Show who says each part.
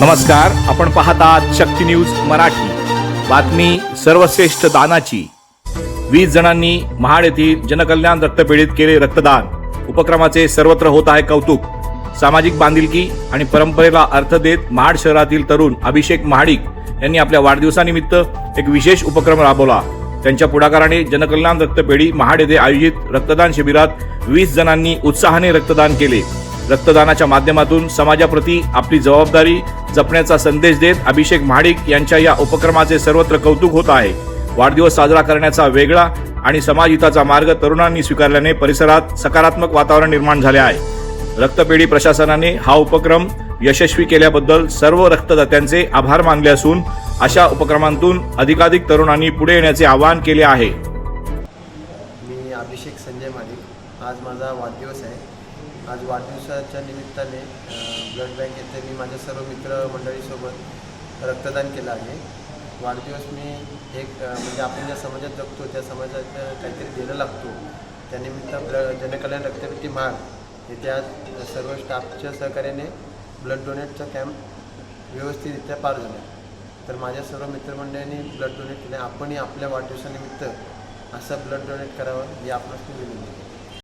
Speaker 1: नमस्कार आपण पाहतात शक्ती न्यूज मराठी. बातमी सर्वश्रेष्ठ दानाची. वीस जणांनी महाड येथील जनकल्याण रक्तपेढीत केले रक्तदान. उपक्रमाचे सर्वत्र होत आहे कौतुक. सामाजिक बांधिलकी आणि परंपरेला अर्थ देत महाड शहरातील तरुण अभिषेक महाडिक यांनी आपल्या वाढदिवसानिमित्त एक विशेष उपक्रम राबवला. त्यांच्या पुढाकाराने जनकल्याण रक्तपेढी महाड येथे आयोजित रक्तदान शिबिरात वीस जणांनी उत्साहाने रक्तदान केले. रक्तदानाच्या माध्यमातून समाजाप्रती आपली जबाबदारी जपण्याचा संदेश देत अभिषेक महाडिक यांच्या या उपक्रमाचे सर्वत्र कौतुक होत आहे. वाढदिवस साजरा करण्याचा वेगळा आणि समाजहिताचा मार्ग तरुणांनी स्वीकारल्याने परिसरात सकारात्मक वातावरण निर्माण झाले आहे. रक्तपेढी प्रशासनाने हा उपक्रम यशस्वी केल्याबद्दल सर्व रक्तदात्यांचे आभार मानले असून अशा उपक्रमांतून अधिकाधिक तरुणांनी पुढे येण्याचे आवाहन केले आहे.
Speaker 2: मी अभिषेक संजय मालिक आज माझा वाढदिवस आहे. आज वाढदिवसाच्या निमित्ताने ब्लड बँक येथे मी माझ्या सर्व मित्र मंडळीसोबत रक्तदान केलं आहे. वाढदिवस मी एक म्हणजे आपण ज्या समाजात जगतो त्या समाजात काहीतरी देणं लागतो. त्यानिमित्त ब्ल जनकल्याण रक्तपेटी महाग येथे आज सर्व स्टाफच्या सहकार्याने ब्लड डोनेटचा कॅम्प व्यवस्थितरित्या पार झाला तर माझ्या सर्व मित्रमंडळींनी ब्लड डोनेट केले आपणही आपल्या वाढदिवसानिमित्त असं ब्लड डोनेट करावं ही आपणास मी विनंती